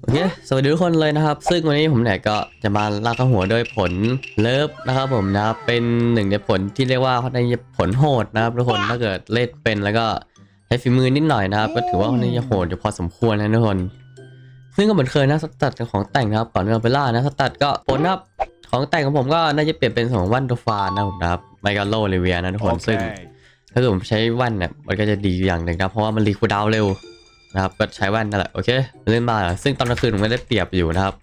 โอเค สวัสดีทุกคนเลยนะครับ ซึ่งวันนี้ผมเนี่ยก็จะมาลากกระหัวโดยผลเลิฟนะครับผมนะครับเป็นหนึ่งในผลที่เรียกว่าในผลโหดนะครับทุกคนถ้าเกิดเล่นเป็นแล้วก็ใช้ฝีมือนิดหน่อยนะครับ ก็ถือว่าคนนี้จะโหดอยู่พอสมควรนะทุกคน ซึ่งก็เหมือนเคยนะสตัดของแต่งนะครับก่อนที่เราไปล่านะสตัดก็ผลนะครับของแต่งของผมก็น่าจะเปลี่ยนเป็นของวันโดฟานนะผมนะครับไมกาโลเลเวียนะทุกคนซึ่งถ้าเกิดผมใช้แว่นเนี่ยมันก็จะดีอย่างหนึ่งนะเพราะว่ามันรีคูลดาวน์เร็ว นะครับก็ใช้แว่นนั่นแหละโอเคเล่นบ้าซึ่งตอนกลางคืนผมไม่ได้เปรียบอยู่นะครับ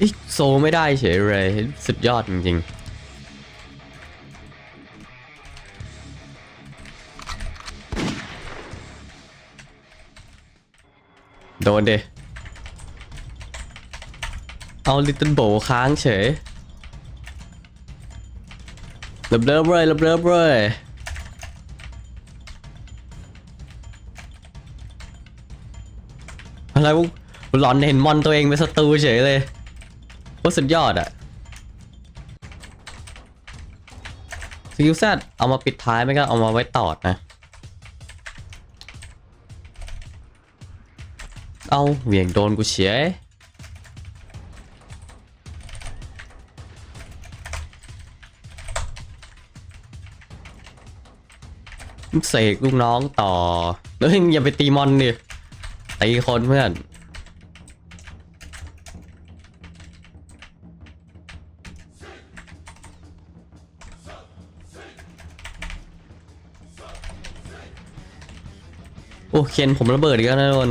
อิโซไม่ได้เฉยเลยสุดยอดจริงๆโดนเดเอาลิตเติ้ลโบค้างเฉยเลิฟเลิฟเลยเลิฟเลิฟเลย อะไรวะหลอนเห็นมอนตัวเองเป็นศัตรูเฉยเลยโคตรสุดยอดอะสกิลแซดเอามาปิดท้ายไม่ก็เอามาไว้ตอดนะ เอาเหวี่ยงโดนกูเฉยเสกลูกน้องต่อเฮ้ยอย่าไปตีมอนดิ ตีคนเพื่อนโอ้เคนผมระเบิดอีกแล้วนะทุกคน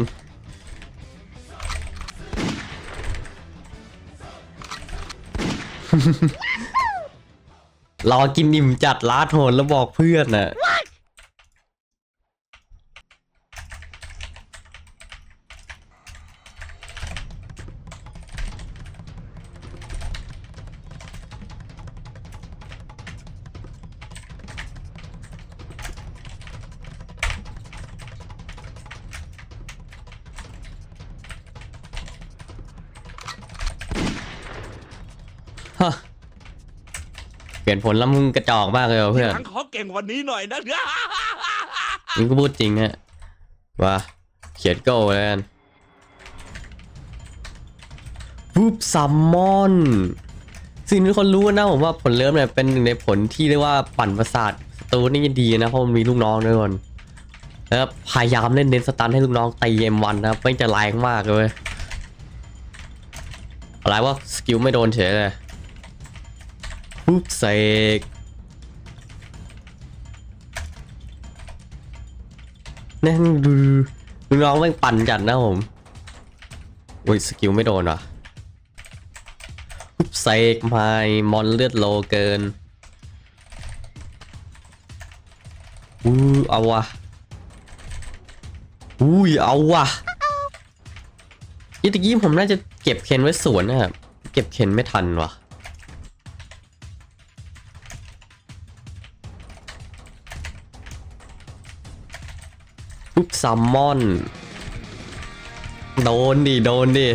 รอกินอิ่มจัดลาดโหนแล้วบอกเพื่อนน่ะ ลี่ยนผลแล้วมึงกระจอกมากเลยว่ะเพื่อนทั้งขอเก่งกวันนี้หน่อยนะมึงก็พูดจริงฮะว่าเขียนโก้แล้วกันปุ๊บซัมมอน สิ่งที่คนรู้นะผมว่าผลเริ่มเนี่ยเป็นหนึ่งในผลที่เรียกว่าปั่นประสาทสตูนี่ดีนะเพราะมันมีลูกน้องด้วยคนแล้วพยายามเล่นเน้นสตันให้ลูกน้องตีเอ็มวันนะครับไม่จะแรงมากเลยเว้ยอะไรว่าสกิลไม่โดนเฉยเลย ปุ๊บเสกนั่นดูน้องแม่งปั่นจัดนะผมอุ้ยสกิลไม่โดนว่ะปุ๊บเซกไม่มอนเลือดโลเกินอู้เอาวะอุ้ยเอาวะยี่ตะกี้ผมน่าจะเก็บเคนไว้สวนนะครับ เก็บเคนไม่ทันว่ะ ปุ๊บซัมมอน โดนดิ โดนดิ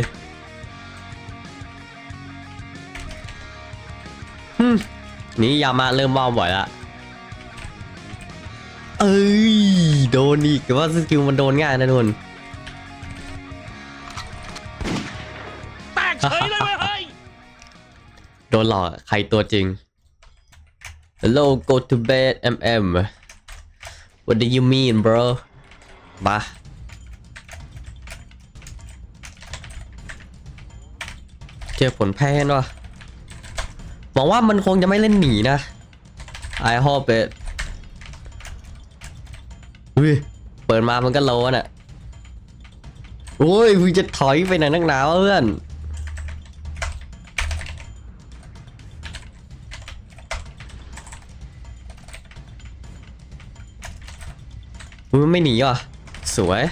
ฮึมนี่ยามาเริ่มว่าวบ่อยละเอ้ย โดนอีกแต่ว่าสกิลมันโดนง่ายนะทุกคนแตกเฉยเลยเว้ยเฮ้ย โดนหลอกใครตัวจริง Hello go to bed mm What do you mean bro มา เจอผลแพ้เนอะหวังว่ามันคงจะไม่เล่นหนีนะ I hope it อุ้ย เปิดมามันก็โลน่ะ โอ้ยมึงจะถอยไปไหนนักหนาวะเพื่อนอุ๊ยมันไม่หนีว่ะ สวย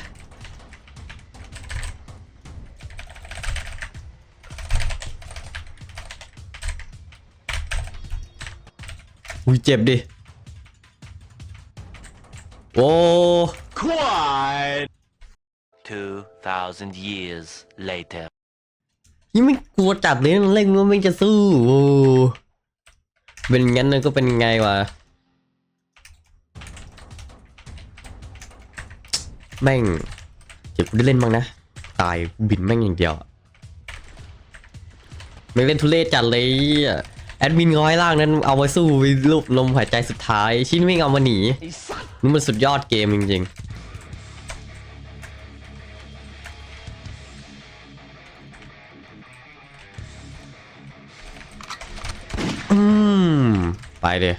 อุ้ยเจ็บดิ โอ้ Quiet 2,000 years later. ยังไม่กลัวจัดเลยเล่นว่าไม่จะสู้โอ้เป็นงั้นเลยก็เป็นไงวะ แม่งเดี๋ยวกูได้เล่นบ้างนะ ตายบินแม่งอย่างเดียวไม่เล่นทุเรศจัดเลยแอดมินง้อยล่างนั้นเอาไว้สู้รูปลมหายใจสุดท้าย ชิ้นไม่งเอามาหนีนี่มันสุดยอดเกมจริงๆอืมไปเดย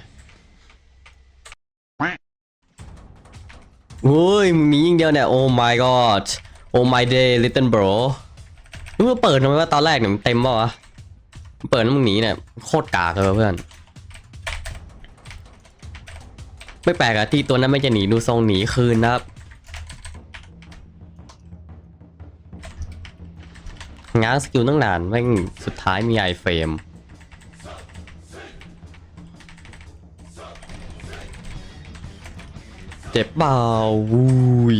โอ้ยมียิงเดียวเนี่ย โอ้ my god โอ้ my day little bro มึงมาเปิดทำไมว่าตอนแรกเนี่ยมันเต็มป่าวะเปิดแล้วมึงหนีเนี่ยโคตรกากเลยว่ะเพื่อน ไม่แปลกอะที่ตัวนั้นไม่จะหนีดูทรงหนีคืนนะครับง้างสกิลตั้งนานแม่งสุดท้ายมีไอเฟรม เจ็บเปล่าวุย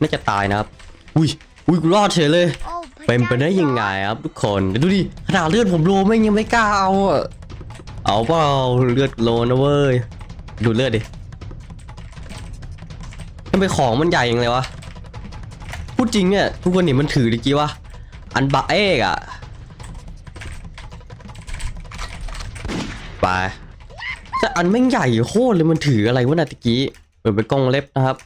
น่าจะตายนะครับ อุ้ย อุ้ยกูรอดเฉยเลย เป็นไปได้ยังไงครับทุกคน ดูดิ ขนาดเลือดผมโลแม่ยังไม่กล้าเอาอะเอาเปล่าเลือดโลนะเว้ย ดูเลือดดิทำไมของมันใหญ่ยังเลยวะ พูดจริงเนี่ยทุกคนเห็นมันถือดิกี้วะ อันบะเอกอะ ไป แต่อันแม่งใหญ่โคตรเลยมันถืออะไรวะนาตะกี้เหมือนเป็นกรงเล็บนะครับ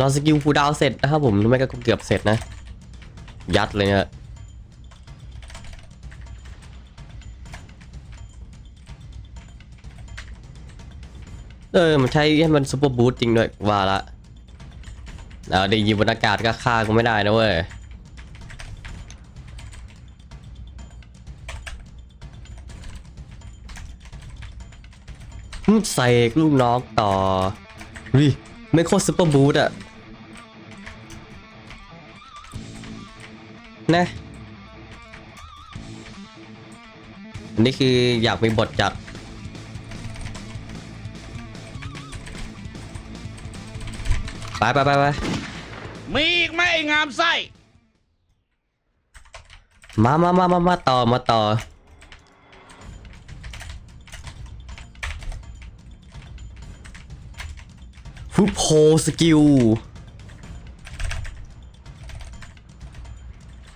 รอสกิลฟูดาวเสร็จนะครับผมไม่ก็เกือบเสร็จนะ ยัดเลยเนี่ยเออ มันใช้ให้มันซูเปอร์บูสต์จริงด้วยว่าละเอาได้ยินบนอากาศก็ฆ่ากูไม่ได้นะเว้ย อืมเสกลูกน้องต่อวิไม่โคตรซูเปอร์บูทอะนะอันนี้คืออยากมีบทจัดไปไปไปไปมีอีกไหมไอ้งามไส้มามามามามาต่อมาต่อ ฟุตโพสกิล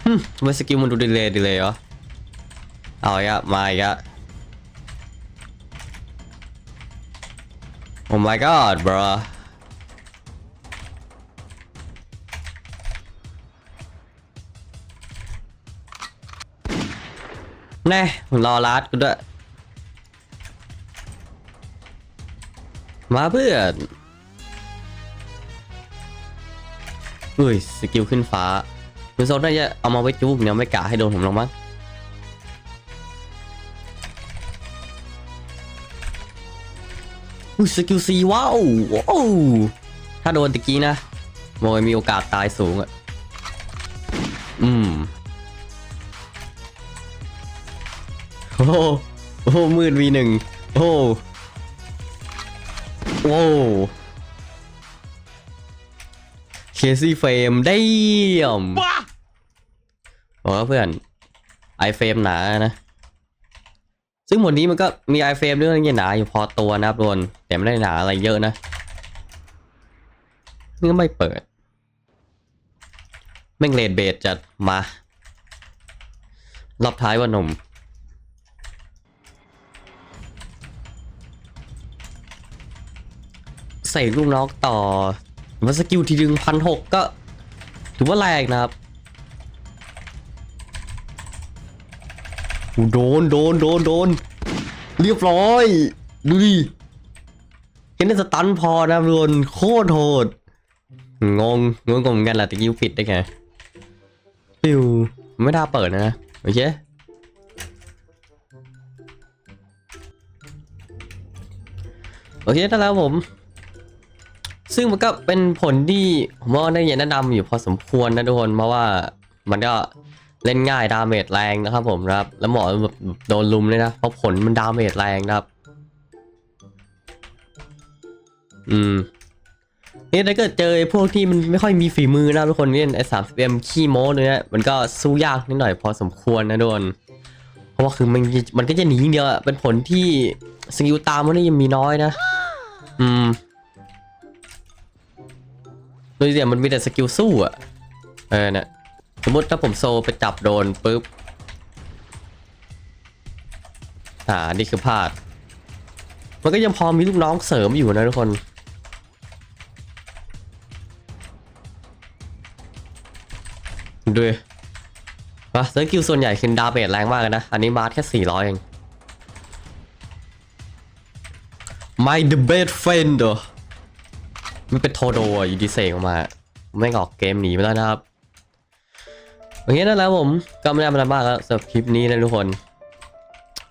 ฮึทำไมสกิลมันดูดีเลยดีเลยเหรอ เอาอีกอะมาอีกอะ Oh my god bro แน่รอรัดกูด้วย มาเพื่อน อุ้ยสกิลขึ้นฟ้าคุณโซนน่าจะเอามาไว้จุกเนี่ยไม่กะให้โดนผมหรอกมั้งอุ้ยสกิลซีว้าวว้าวถ้าโดนตะกี้นะโมยมีโอกาสตายสูงอะ อืมโอ้โหโอ้หมืดวีหนึ่งโอ้โหโว้ เคซี่เฟรมได้ยมบ้าบอกว่าเพื่อนไอเฟรมหนานะ ซึ่งหมดนี้มันก็มีไอเฟรมด้วยนี่หนาอยู่พอตัวนะครับทุกคนแต่ไม่ได้หนาอะไรเยอะนะนี่ก็ไม่เปิด แม่งเลดเบสจัดมา รอบท้ายว่าหนุ่มใส่ลูกน้องต่อ ว่าสกิลทีดึงพันหกก็ ถือว่าแรงนะครับโดนโดนโดนโดนเรียบร้อย ดูดิเห็นในสตันพอนะทุกคนโคตรโหดงงงงกันแหละตะกี้ปิดได้ไงปิวไม่ได้เปิดนะ โอเคโอเคนั่นแล้วผม ซึ่งมันก็เป็นผลที่ผมว่าได้แนะนำอยู่พอสมควรนะทุกคนเพราะว่ามันก็เล่นง่ายดาเมจแรงนะครับผมนะครับแล้วเหมาะแบบโดนลุมเลยนะเพราะผลมันดาเมจแรงนะครับ อืมนี่ถ้าเกิดเจอพวกที่มันไม่ค่อยมีฝีมือนะทุกคนเล่นไอ้สามสิบเอ็มขี้โม้เลยนะมันก็สู้ยากนิดหน่อยพอสมควรนะทุกคนเพราะว่าคือมันมันก็จะหนีเดียวเป็นผลที่สกิลตามมันนี่ยังมีน้อยนะ อืม โดยเดียวมันมีแต่สกิลสู้อะเออเนี่ยสมมติถ้าผมโซไปจับโดนปุ๊บอ่านี่คือพลาด มันก็ยังพอมีลูกน้องเสริมอยู่นะทุกคน ดูดิว่าสกิลส่วนใหญ่คือดาเมจแรงมากเลยนะ อันนี้มาร์แค่ 400 เอง My the best friend เหรอ มันเป็นโทโดอะยู่ดีเซกออกมา ไม่ออกเกมหนีไม่ได้นะครับอย่างนี้นั่นแหล้วผมก็ไม่ได้อะไรมากแล้วสำหรับคลิปนี้นะทุกคน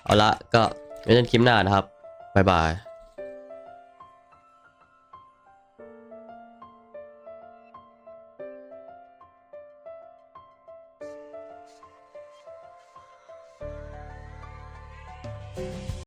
เอาละก็ไว้เจอกันคลิปหน้านะครับ บ๊ายบาย